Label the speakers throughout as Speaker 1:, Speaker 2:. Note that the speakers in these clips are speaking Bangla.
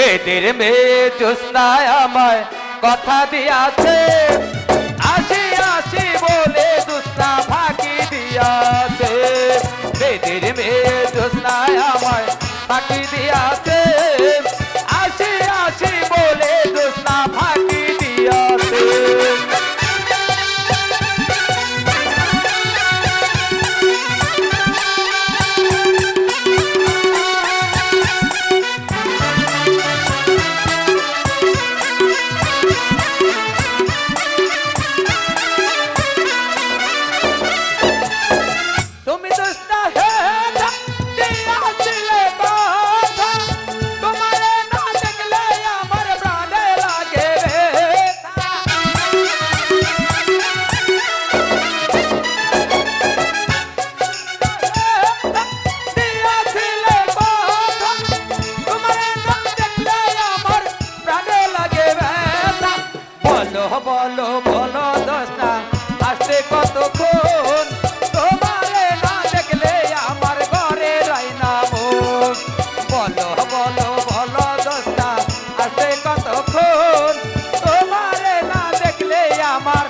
Speaker 1: বেদের মেয়ে জোস্তায় আমায় কথা দিয়াছে। আসি আসি বলে দুস্তা ফাঁকি দিয়াছে। বেদের মেয়ে জোস্তায় আমায় ফাঁকি দিয়াছে। বলো বলো দোস্তা আসতে কতক্ষণ? তোমারে না দেখলে আমার ঘরে রই না মন। বলো বলো বলো দোস্তা আসতে কতক্ষণ? তোমারে না দেখলে আমার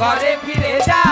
Speaker 1: ঘরে ফিরে যা।